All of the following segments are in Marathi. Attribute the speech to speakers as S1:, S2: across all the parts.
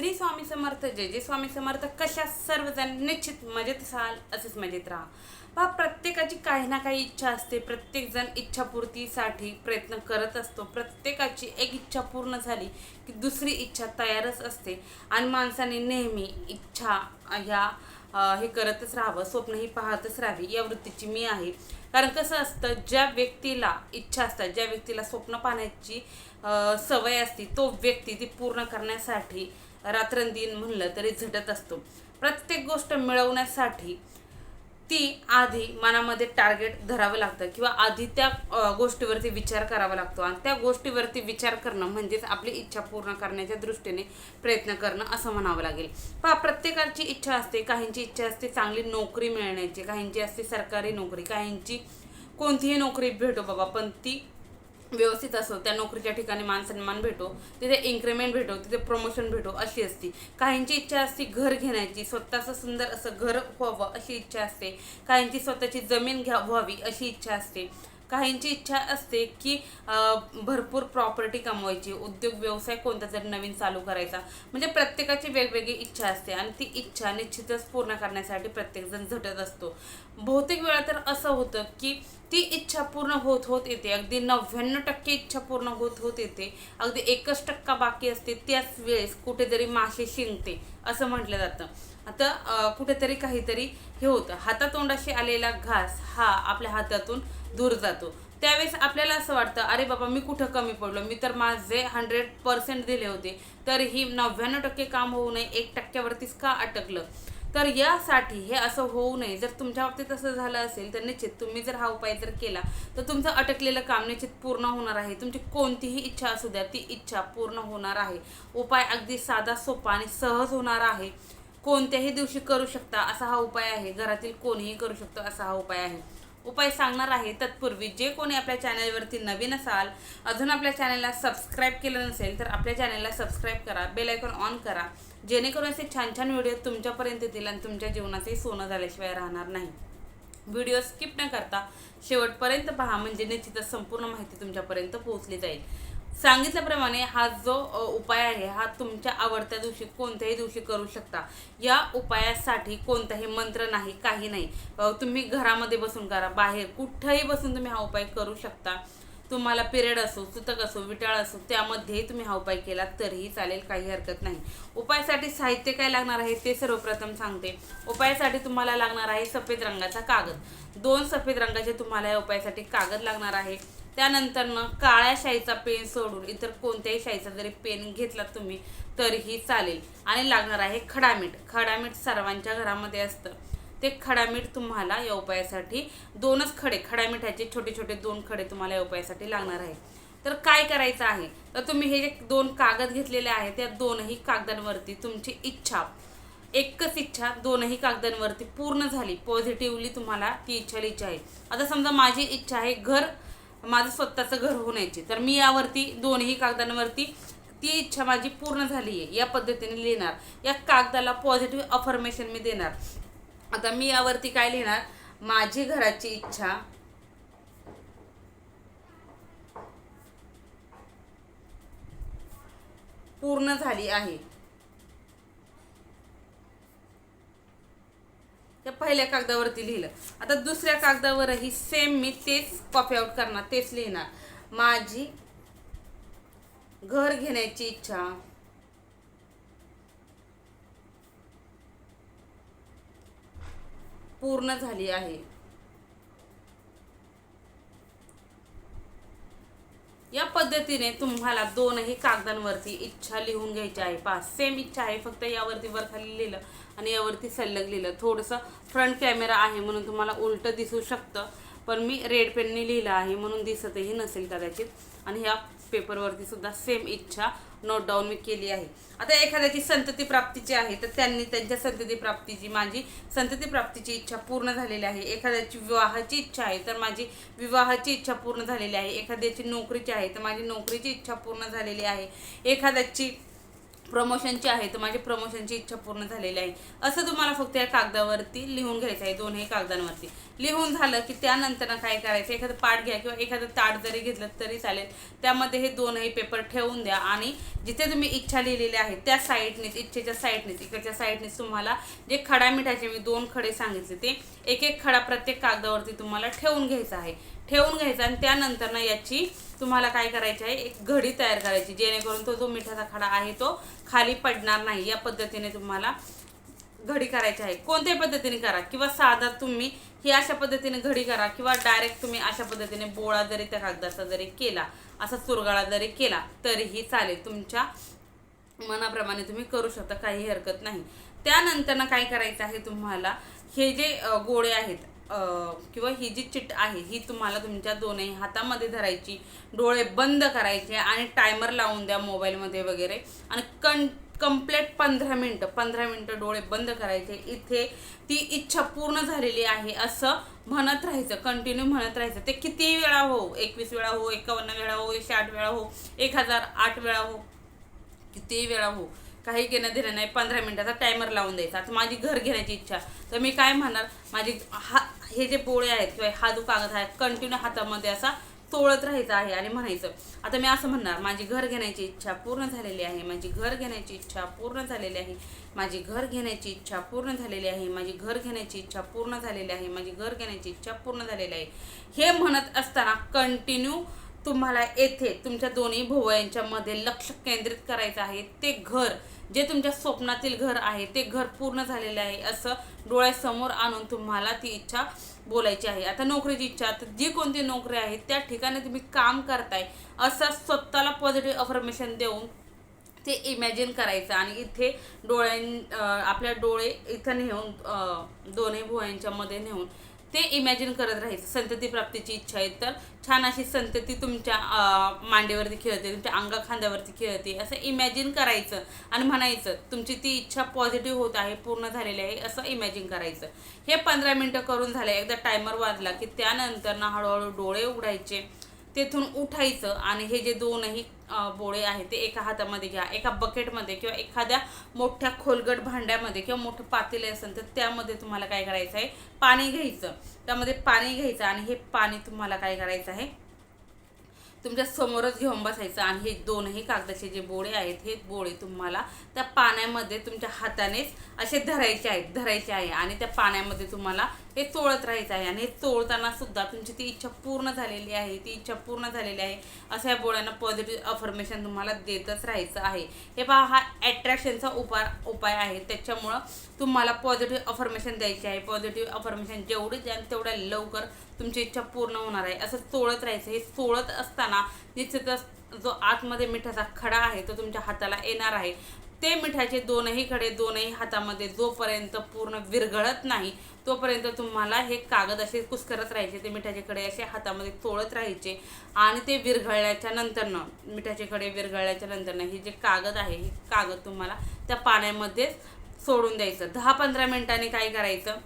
S1: श्री स्वामी समर्थ जय जय स्वामी समर्थ कशा सर्वजण निश्चित मजेत असाल असेच मजेत राहा. पहा प्रत्येकाची काही ना काही इच्छा असते. प्रत्येकजण इच्छापूर्तीसाठी प्रयत्न करत असतो. प्रत्येकाची एक इच्छा पूर्ण झाली की दुसरी इच्छा तयारच असते. आणि माणसाने नेहमी इच्छा ह्या हे करतच राहावं. स्वप्नही पाहतच राहावी. या वृत्तीची मी आहे. कारण कसं असतं ज्या व्यक्तीला इच्छा असतात ज्या व्यक्तीला स्वप्न पाहण्याची सवय असते तो व्यक्ती ती पूर्ण करण्यासाठी रात्रंदिन म्हणलं तरी झटत असतो. प्रत्येक गोष्ट मिळवण्यासाठी ती आधी मनामध्ये टार्गेट धरावं लागतं किंवा आधी त्या गोष्टीवरती विचार करावा लागतो. आणि त्या गोष्टीवरती विचार करणं म्हणजेच आपली इच्छा पूर्ण करण्याच्या दृष्टीने प्रयत्न करणं असं म्हणावं लागेल. पहा प्रत्येकाची इच्छा असते काहींची इच्छा असते चांगली नोकरी मिळण्याची काहींची असते सरकारी नोकरी काहींची कोणतीही नोकरी भेटो बाबा पण ती व्यवस्थित असो त्या नोकरीच्या ठिकाणी मान सन्मान भेटो तिथे इन्क्रीमेंट भेटो तिथे प्रमोशन भेटो अशी असते. काहींची इच्छा असते घर घेण्याची स्वतःचं सुंदर असं घर व्हावं अशी इच्छा असते. काहींची स्वतःची जमीन घ्या व्हावी अशी इच्छा असते. काहींची इच्छा असते की भरपूर प्रॉपर्टी कमवायची. उद्योग व्यवसाय कोणता तरी नवीन चालू करायचा. म्हणजे प्रत्येकाची वेगवेगळी इच्छा असते आणि ती इच्छा निश्चितच पूर्ण करण्यासाठी प्रत्येकजण झटत असतो. बहुतेक वेळा तर असं होतं की ती इच्छा पूर्ण होत होत येते. अगदी नव्याण्णव टक्के इच्छा पूर्ण होत होत येते. अगदी एकच टक्का बाकी असते त्याच वेळेस कुठेतरी मासे शिंकते असं म्हटलं जातं. आता कुठेतरी काहीतरी हे होतं. हातातोंडाशी आलेला घास हा आपल्या हातातून दूर जातो. त्यावेळेस आपल्याला असं वाटतं अरे बाबा मी कुठं कमी पडलो? मी तर माझे हंड्रेड पर्सेंट दिले होते. तरीही नव्याण्णव टक्के काम होऊ नये एक टक्क्यावरतीच का अटकलं? तर यासाठी हे असं होऊ नये. जर तुमच्या बाबतीत असं झालं असेल तर निश्चित तुम्ही जर हा उपाय जर केला तर तुमचं अटकलेलं काम निश्चित पूर्ण होणार आहे. तुमची कोणतीही इच्छा असू द्या ती इच्छा पूर्ण होणार आहे. उपाय अगदी साधा सोपा आणि सहज होणार आहे. कोणत्याही दिवशी करू शकता असा हा उपाय आहे. घरातील कोणीही करू शकतो असा हा उपाय आहे. उपाय सांगणार आहे. तत्पूर्वी जे कोणी आपल्या चॅनलवरती नवीन असाल अजून आपल्या चॅनलला सबस्क्राईब केलं नसेल तर आपल्या चॅनलला सबस्क्राईब करा बेल आयकॉन ऑन करा. जेणेकरून असे छान छान व्हिडिओ तुमच्यापर्यंत येतील आणि तुमच्या जीवनाचे सोनं झाल्याशिवाय राहणार नाही. व्हिडिओ स्किप न करता शेवटपर्यंत पहा म्हणजे निश्चितच संपूर्ण माहिती तुमच्यापर्यंत पोहोचली जाईल. सांगितल्याप्रमाणे हा जो उपाय आहे हा तुमच्या आवडत्या दिवशी कोणत्याही दिवशी करू शकता. या उपायासाठी कोणताही मंत्र नाही काही नाही. तुम्ही घरामध्ये बसून करा. बाहेर कुठंही बसून तुम्ही हा उपाय करू शकता. तुम्हाला पिरियड असो सुतक असो विटाळ असो त्यामध्येही तुम्ही हा उपाय केला तरीही चालेल काही हरकत नाही. उपायासाठी साहित्य काय लागणार आहे ते सर्वप्रथम सांगते. उपायासाठी तुम्हाला लागणार आहे सफेद रंगाचा कागद. दोन सफेद रंगाचे तुम्हाला या उपायासाठी कागद लागणार आहे. त्यानंतरनं काळ्या शाईचा पेन सोडून इतर कोणत्याही शाईचा जरी पेन घेतला तुम्ही तरीही चालेल. आणि लागणार आहे खडामीठ. खडामीठ सर्वांच्या घरामध्ये असतं. ते खडामीठ तुम्हाला या उपायासाठी दोनच खडे खडामिठाचे छोटे छोटे दोन खडे तुम्हाला या उपायासाठी लागणार आहे. तर काय करायचं आहे? तर तुम्ही हे जे दोन कागद घेतलेले आहेत त्या दोनही कागदांवरती तुमची इच्छा एकच इच्छा दोनही कागदांवरती पूर्ण झाली पॉझिटिव्हली तुम्हाला ती इच्छा लिहायची आहे. आता समजा माझी इच्छा आहे घर माझं स्वतःचं घर होण्याची तर मी यावरती दोन्ही कागदांवरती ती इच्छा माझी पूर्ण झाली आहे या पद्धतीने लिहिणार. या कागदाला पॉझिटिव्ह अफर्मेशन मी देणार. आता मी यावरती काय लिहिणार? माझी घराची इच्छा. पूर्ण झाली आहे. त्या पहिल्या कागदावरती लिहिलं. आता दुसऱ्या कागदावरही सेम मी तेच कॉपी आउट करणार तेच लिहिणार. माझी घर घेण्याची इच्छा. पूर्ण झाली आहे. या पद्धतीने तुम्हाला दोनही कागदांवरती इच्छा लिहून घ्यायची आहे. पहा सेम इच्छा आहे फक्त यावरती वर खाली लिहिलं. आणि यावरती सल्लग लिहिलं. थोडंसं फ्रंट कॅमेरा आहे म्हणून तुम्हाला उलटं दिसू शकतं पण मी रेड पेनने लिहिलं आहे म्हणून दिसतही नसेल कदाचित. आणि ह्या पेपरवरती सुद्धा सेम इच्छा नोट डाऊन मी केली आहे. आता एखाद्याची संतती प्राप्तीची आहे तर त्यांनी त्यांच्या संतती प्राप्तीची माझी संतती प्राप्तीची इच्छा पूर्ण झालेली आहे. एखाद्याची विवाहाची इच्छा आहे तर माझी विवाहाची इच्छा पूर्ण झालेली आहे. एखाद्याची नोकरीची आहे तर माझी नोकरीची इच्छा पूर्ण झालेली आहे. एखाद्याची प्रमोशनची आहे तर माझी प्रमोशनची इच्छा पूर्ण झालेली आहे. असं तुम्हाला फक्त या कागदावरती लिहून घ्यायचं आहे दोनही कागदांवरती. लिहून झालं की त्यानंतर काय करायचं एखादं पाठ घ्या किंवा एखादं ताट जरी घेतलं तरी चालेल. त्यामध्ये हे दोनही पेपर ठेवून द्या आणि जिथे तुम्ही इच्छा लिहिलेली आहे त्या साईडनेच इच्छेच्या साईडनेच इकडच्या साईडनेच तुम्हाला जे खडा मिठाचे मी दोन खडे सांगितले ते एक एक खडा प्रत्येक कागदावरती तुम्हाला ठेवून घ्यायचा आहे. ठेवून घ्यायचा आणि त्यानंतर ना याची तुम्हाला काय करायचे आहे? एक घडी तयार करायची जेणेकरून तो जो मिठाचा खडा आहे तो खाली पडणार नाही. या पद्धतीने तुम्हाला घडी करायची आहे. कोणत्याही पद्धतीने करा किंवा साधा तुम्ही ही अशा पद्धतीने घडी करा किंवा डायरेक्ट तुम्ही अशा पद्धतीने बोळा जरी त्या कागदाचा जरी केला असा चुरगाळा जरी केला तरीही चालेल. तुमच्या मनाप्रमाणे तुम्ही करू शकता काही हरकत नाही. त्यानंतर ना काय करायचं आहे तुम्हाला हे जे गोळे आहेत किंवा ही जी चिट आहे ही तुम्हाला तुमच्या दोनही हातामध्ये धरायची डोळे बंद करायचे आणि टायमर लावून द्या मोबाईलमध्ये वगैरे. आणि कं कंप्लीट पंधरा मिनटं पंधरा मिनटं डोळे बंद करायचे. इथे ती इच्छा पूर्ण झालेली आहे असं म्हणत राहायचं कंटिन्यू म्हणत राहायचं. ते किती वेळा हो एकवीस वेळा हो एकावन्न वेळा हो एकशे आठ वेळा हो एक हजार आठ वेळा हो किती वेळा हो. काही घेणं देणं नाही पंधरा मिनटाचा टायमर लावून द्यायचा. आता माझी घर घेण्याची इच्छा. तर मी काय म्हणणार माझी हा हे जे बोळे आहेत किंवा हा जो कागद आहे कंटिन्यू हातामध्ये असा तोळत राहायचं आहे आणि म्हणायचं. आता मी असं म्हणणार माझी घर घेण्याची इच्छा पूर्ण झालेली आहे माझी घर घेण्याची इच्छा पूर्ण झालेली आहे माझी घर घेण्याची इच्छा पूर्ण झालेली आहे माझी घर घेण्याची इच्छा पूर्ण झालेली आहे माझी घर घेण्याची इच्छा पूर्ण झालेली आहे. हे म्हणत असताना कंटिन्यू तुम्हाला येथे तुमच्या दोन्ही भुवयांच्या मध्ये लक्ष केंद्रित करायचं आहे. ते घर जे तुमच्या स्वप्नातील घर आहे ते घर पूर्ण झालेले आहे असं डोळ्यासमोर आणून तुम्हाला ती इच्छा बोलायची आहे. आता नोकरीची इच्छा तर जी कोणती नोकरी आहे त्या ठिकाणी तुम्ही काम करताय असं स्वतःला पॉझिटिव्ह अफर्मेशन देऊन ते इमॅजिन करायचं आणि इथे डोळ्यां आपल्या डोळे इथं नेऊन दोन्ही भुवयांच्यामध्ये नेऊन ते इमॅजिन करत राहायचं. संतती प्राप्तीची इच्छा आहे तर छान अशी संतती तुमच्या मांडीवरती खेळते तुमच्या अंगा खांद्यावरती खेळते. असं इमॅजिन करायचं आणि म्हणायचं तुमची ती इच्छा पॉझिटिव्ह होत आहे पूर्ण झालेली आहे असं इमॅजिन करायचं. हे पंधरा मिनटं करून झालं. एकदा टायमर वाजला की त्यानंतर ना हळूहळू डोळे उघडायचे. तेथून उठायचं आणि हे जे दोनही बोळे आहेत ते एका हातामध्ये घ्या एका बकेटमध्ये किंवा एखाद्या मोठ्या खोलगट भांड्यामध्ये किंवा मोठं पातेले असेल तर त्यामध्ये तुम्हाला काय करायचं आहे? पाणी घ्यायचं. त्यामध्ये पाणी घ्यायचं आणि हे पाणी तुम्हाला काय करायचं आहे? तुमच्या समोरच घेऊन बसायचं आणि हे दोनही कागदाचे जे बोळे आहेत हे बोळे तुम्हाला त्या पाण्यामध्ये तुमच्या हातानेच असे धरायचे आहेत धरायचे आहे आणि त्या पाण्यामध्ये तुम्हाला हे चोळत राहायचं आहे. आणि हे चोळताना सुद्धा तुमची ती इच्छा पूर्ण झालेली आहे ती इच्छा पूर्ण झालेली आहे. असं या बोळ्यांना पॉझिटिव्ह अफर्मेशन तुम्हाला देतच राहायचं आहे. हे पहा हा अट्रॅक्शनचा उपाय उपाय आहे. त्याच्यामुळं तुम्हाला पॉझिटिव्ह अफर्मेशन द्यायची आहे. पॉझिटिव्ह अफर्मेशन जेवढी द्याल तेवढ्या लवकर तुमची इच्छा पूर्ण होणार आहे. असं चोळत राहायचं. हे चोळत असताना निश्चितच जो आतमध्ये मिठाचा खडा आहे तो तुमच्या हाताला येणार आहे. ते मिठाचे दोनही खडे दोनही हातामध्ये जोपर्यंत पूर्ण विरघळत नाही तोपर्यंत तुम्हाला हे कागद असे कुस्करत राहायचे ते मिठाचे खडे असे हातामध्ये चोळत राहायचे. आणि ते विरघळल्याच्या नंतरनं मिठाचे खडे विरघळल्याच्या नंतरनं हे जे कागद आहे हे कागद तुम्हाला त्या पाण्यामध्येच सोडून द्यायचं. दहा पंधरा मिनिटांनी काय करायचं?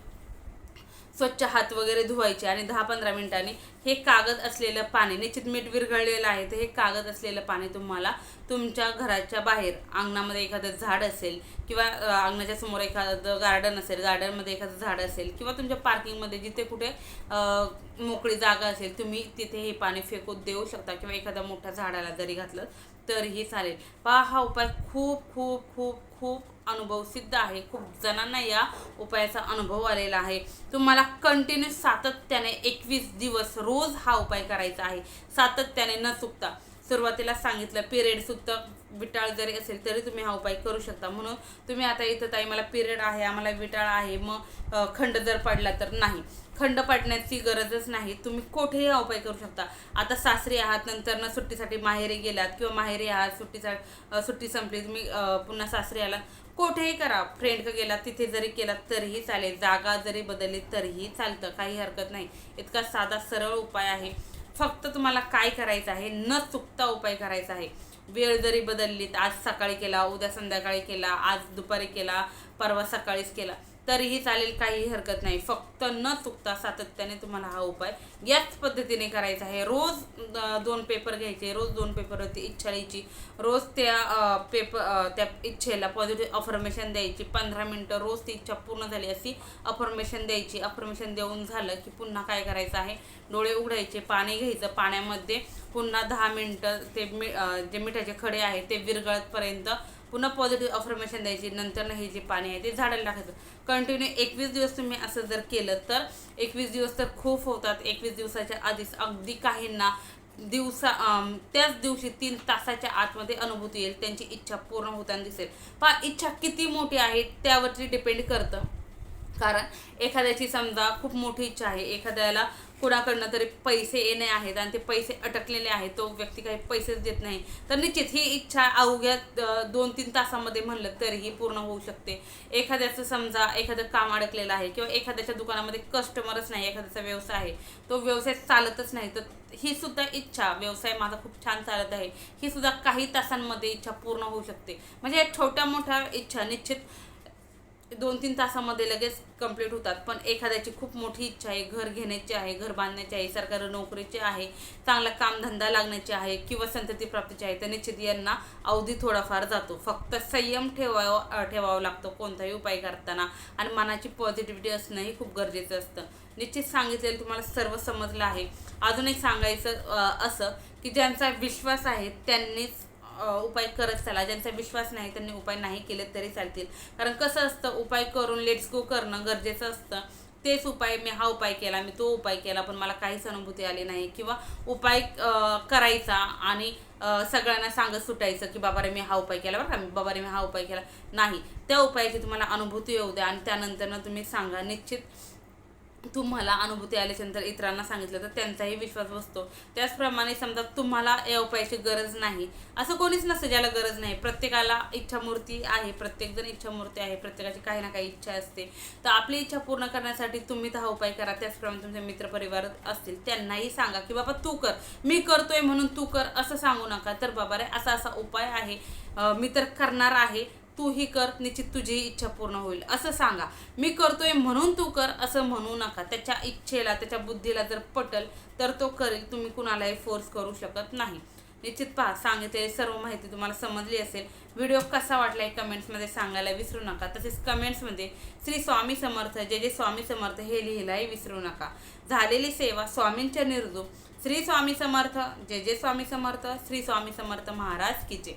S1: स्वच्छ हात वगैरे धुवायचे आणि दहा पंधरा मिनिटांनी हे कागद असलेलं पाणी निश्चित मीठ विरघळलेलं आहे. तर हे कागद असलेलं पाणी तुम्हाला तुमच्या घराच्या बाहेर अंगणामध्ये एखादं झाड असेल किंवा अंगणाच्या समोर एखादं गार्डन असेल गार्डनमध्ये एखादं झाड असेल किंवा तुमच्या पार्किंगमध्ये जिथे कुठे मोकळी जागा असेल तुम्ही तिथे हे पाणी फेकून देऊ शकता किंवा एखाद्या मोठ्या झाडाला जरी घातलं तरीही चालेल. पहा हा उपाय खूप खूप खूप खूप अनुभव सिद्ध आहे. खूप जणांना या उपायाचा अनुभव आलेला आहे. तुम्हाला कंटिन्यू सातत्याने एकवीस दिवस रोज हा उपाय करायचा आहे. सातत्याने न चुकता. सुरुवातीला सांगितलं पिरियड सुद्धा विटाळ जरी असेल तरी तुम्ही हा उपाय करू शकता. म्हणून तुम्ही आता इथं ताई मला पिरियड आहे आम्हाला विटाळ आहे मग खंड जर पडला तर नाही. खंड पाडण्याची गरजच नाही. तुम्ही कुठेही हा उपाय करू शकता. आता सासरी आहात नंतर ना सुट्टीसाठी माहेरी गेलात किंवा माहेरी आहात सुट्टीचा सुट्टी संपली तुम्ही पुन्हा सासरी आलात कुठेही करा. फ्रेंड गेला तिथे जरी केला तरीही चालेल. जागा जरी बदलली तरीही चालतं. काही हरकत नाही. इतका साधा सरळ उपाय आहे. फक्त तुम्हाला काय करायचं आहे न चुकता उपाय करायचा आहे. वेळ जरी बदलली आज सकाळी केला उद्या संध्याकाळी केला आज दुपारी केला परवा सकाळीच केला तरीही चालेल काही हरकत नाही. फक्त न चुकता सातत्याने तुम्हाला हा उपाय याच पद्धतीने करायचा आहे. रोज दोन पेपर घ्यायचे रोज दोन पेपरवरती इच्छा लिहायची रोज त्या पेपर त्या इच्छेला पॉझिटिव्ह अफर्मेशन द्यायची पंधरा मिनटं रोज ती इच्छा पूर्ण झाली अशी अफर्मेशन द्यायची. अफर्मेशन देऊन झालं की पुन्हा काय करायचं आहे? डोळे उघडायचे पाणी घ्यायचं पाण्यामध्ये पुन्हा दहा मिनटं ते मी जे मिठाचे खडे आहे ते विरगळतपर्यंत पुन्हा पॉझिटिव्ह अफर्मेशन द्यायची नंतर हे जे पाणी आहे ते झाडाला टाकायचं. कंटिन्यू एकवीस दिवस तुम्ही असं जर केलं तर एकवीस दिवस तर खूप होतात. एकवीस दिवसाच्या आधीच अगदी काहींना दिवसा त्याच दिवशी तीन तासाच्या आतमध्ये अनुभूती येईल. त्यांची इच्छा पूर्ण होताना दिसेल. पहा इच्छा किती मोठी आहे त्यावरती डिपेंड करतं. कारण एखाद्याची समजा खूप मोठी इच्छा आहे एखाद्याला कुणाकडनं तरी पैसे येणे आहेत आणि ते पैसे अटकलेले आहेत तो व्यक्ती काही पैसेच देत नाही. तर निश्चित ही इच्छा अवघ्या दोन तीन तासामध्ये म्हणलं तरीही पूर्ण होऊ शकते. एखाद्याचं समजा एखादं काम अडकलेलं आहे किंवा एखाद्याच्या दुकानामध्ये कस्टमरच नाही एखाद्याचा व्यवसाय आहे तो व्यवसाय चालतच नाही तर ही सुद्धा इच्छा व्यवसाय माझा खूप छान चालत आहे ही सुद्धा काही तासांमध्ये इच्छा पूर्ण होऊ शकते. म्हणजे या छोट्या मोठ्या इच्छा निश्चित दोन तीन तासामध्ये लगेच कंप्लीट होतात. पण एखाद्याची खूप मोठी इच्छा आहे घर घेण्याची आहे घर बांधण्याची आहे सरकारी नोकरीची आहे चांगला कामधंदा लागण्याची आहे किंवा संतती प्राप्तीची आहे तर निश्चित यांना अवधी थोडाफार जातो. फक्त संयम ठेवावं ठेवावा ठेवावं लागतो कोणताही उपाय करताना. आणि मनाची पॉझिटिव्हिटी असणंही खूप गरजेचं असतं. निश्चित सांगितलेलं तुम्हाला सर्व समजलं आहे. अजून एक सांगायचं असं की ज्यांचा विश्वास आहे त्यांनीच उपाय करत चला. ज्यांचा विश्वास नाही त्यांनी उपाय नाही केले तरी चालतील. कारण कसं असतं उपाय करून लेट्स गो करणं गरजेचं असतं. तेच उपाय मी हा उपाय केला मी तो उपाय केला पण मला काहीच अनुभूती आली नाही. किंवा उपाय करायचा आणि सगळ्यांना सांगत सुटायचं की बाबा रे मी हा उपाय केला बरं का. मी बाबा रे मी हा उपाय केला. नाही. त्या उपायाची तुम्हाला अनुभूती येऊ द्या आणि त्यानंतरनं तुम्ही सांगा. निश्चित तुम्हाला अनुभूती आल्याच्यानंतर इतरांना सांगितलं तर त्यांचाही विश्वास बसतो. त्याचप्रमाणे समजा तुम्हाला या उपायाची गरज नाही असं कोणीच नसतं ज्याला गरज नाही. प्रत्येकाला इच्छामूर्ती आहे प्रत्येकजण इच्छामूर्ती आहे प्रत्येकाची काही ना काही इच्छा असते. तर आपली इच्छा पूर्ण करण्यासाठी तुम्ही तर हा उपाय करा. त्याचप्रमाणे तुमचे मित्रपरिवार असतील त्यांनाही सांगा की बाबा तू कर. मी करतोय म्हणून तू कर. असं सांगू नका. तर बाबा रे असा असा उपाय आहे. मी तर करणार आहे. तूही कर निश्चित तुझी इच्छा पूर्ण होईल. असं सांगा. मी करतोय म्हणून तू कर असं म्हणू नका. त्याच्या इच्छेला त्याच्या बुद्धीला जर पटल तर तो करेल. तुम्ही कुणालाही फोर्स करू शकत नाही. निश्चित पहा सांगितलेली सर्व माहिती तुम्हाला समजली असेल. व्हिडिओ कसा वाटला कमेंट्समध्ये सांगायला विसरू नका. तसेच कमेंट्समध्ये श्री स्वामी समर्थ जे जे स्वामी समर्थ हे लिहिलाही विसरू नका. झालेली सेवा स्वामींच्या निर्दो श्री स्वामी समर्थ जे जे स्वामी समर्थ श्री स्वामी समर्थ महाराज की जय.